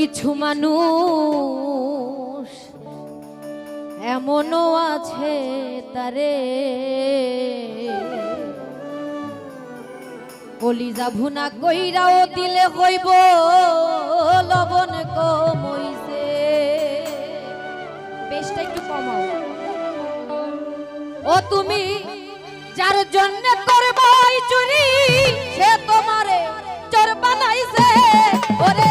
কিছু মানুষ এমনও আছে তারে। কলিজা ভুনা কইরাও দিলে হইব লবণ কমইছে। বেশটা একটু কমাও। ও তুমি যার জন্য করবাই চুরি, সে তোমারে চোর বানাইছে। ওরে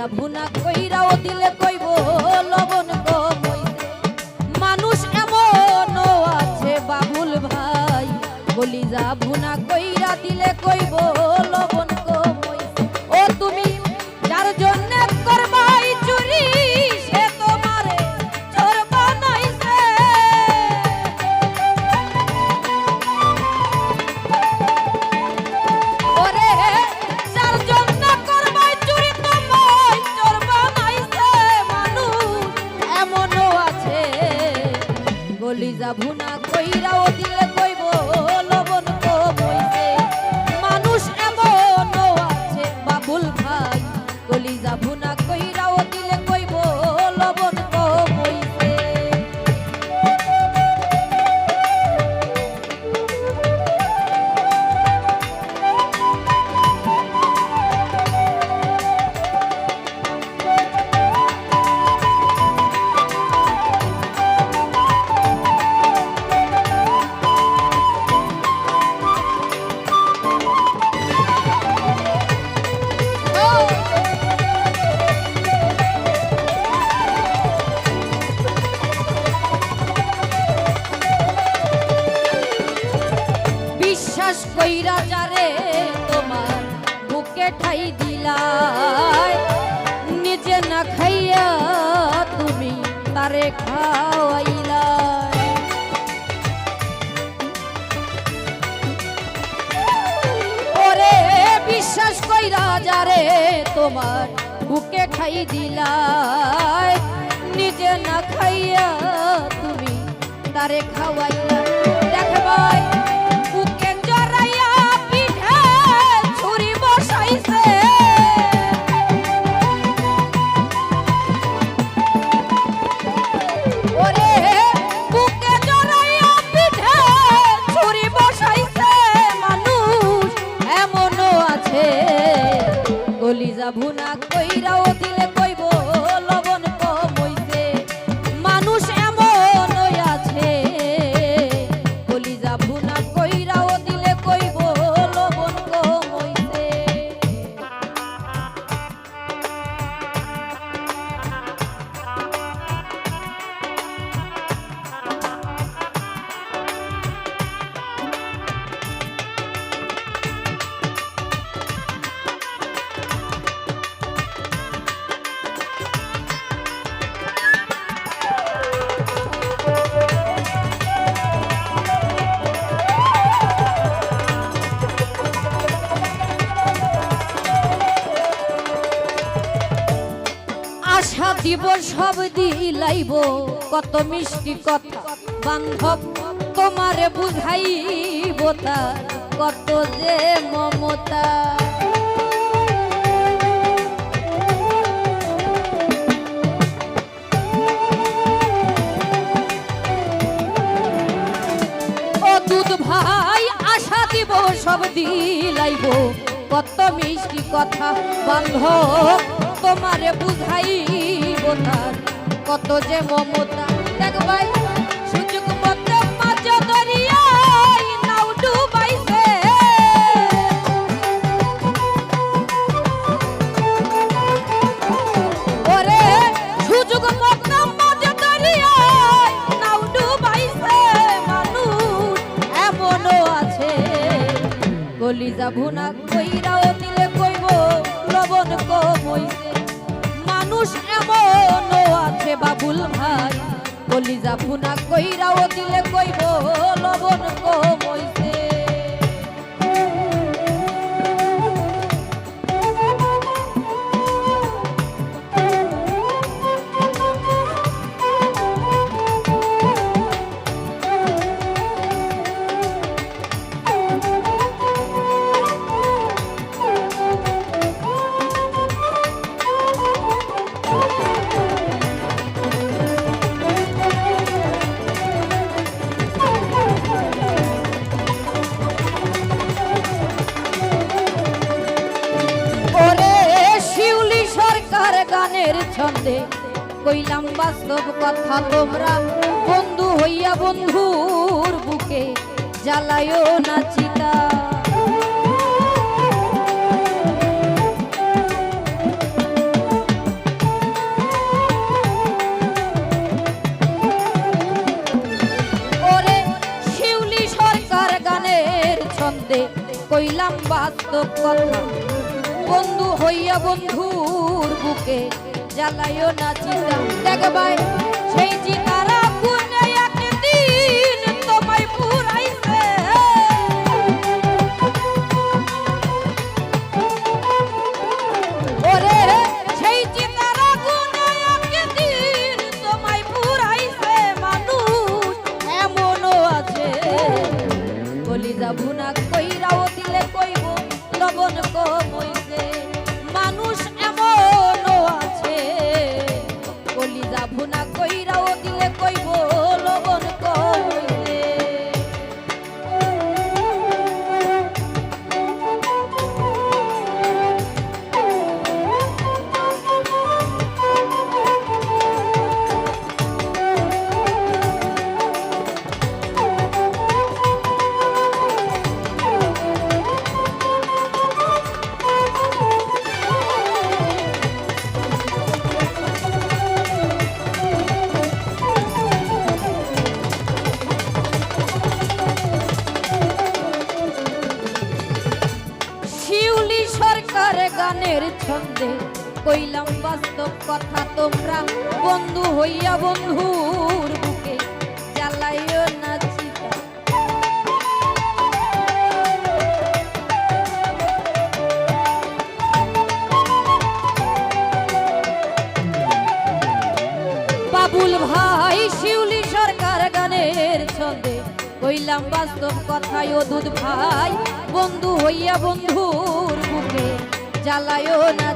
কলিজা ভুনা কইরাও দিলে কইব, লবণ কমইতে মানুষ এমন আছে বাবুল ভাই কলিজা ভুনা কইরা দিলে কইব গলিজা ভুনা কইরাও দিলে কইব, লবণ কমইছে মানুষ এমনও আছে বাবুল ভাই গলিজা ভুনা কইরাও দিলে তারে ওরে, বিশ্বাস কইরা যারে তোমার বুকে খাই দিলাই। নিজে না খাইয়া তুমি তারে খাওয়াইলা ভুনা আশা দিব সব দিলাইব। কত মিষ্টি কথা বান্ধব তোমারে বুঝাইব তার কত যে মমতা। দুধ ভাই, আশা দিব সব দিলাইব। কত মিষ্টি কথা বান্ধব তোমারে বুঝাইব তার কত যে মমতা। দেখ ভাই, সুযোগ মতো মাছ নাও ডুবাইছে। ওরে, সুযোগ মতো মাছ নাও ডুবাইছে। মানুষ এমনও আছে, কলিজা ভুনা কইরাও দিলে লবণ কমইছে মানুষ এমন আছে বাবুল ভাই। কলিজা ফুনা কইরাও দিলে কইব লবণ কমইছে কথা তোমরা বন্ধু হইয়া বন্ধুর বুকে জ্বালায়ও না চিতা। ওরে শিউলি সরকার গানের ছন্দে কইলাম, বাস্তব কথা বন্ধু হইয়া বন্ধুর বুকে জ্বালাইও না চিতা সরকার গানের ছন্দে কইলাম বাস্তব কথা তোমরা। বন্ধু হইয়া বন্ধুর বুকে জ্বালাইও না বাবুল ভাই, শিউলি সরকার গানের ছন্দে কইলাম বাস্তব কথায় ও ভাই, বন্ধু হইয়া বন্ধুর বুকে জ্বালায়ও না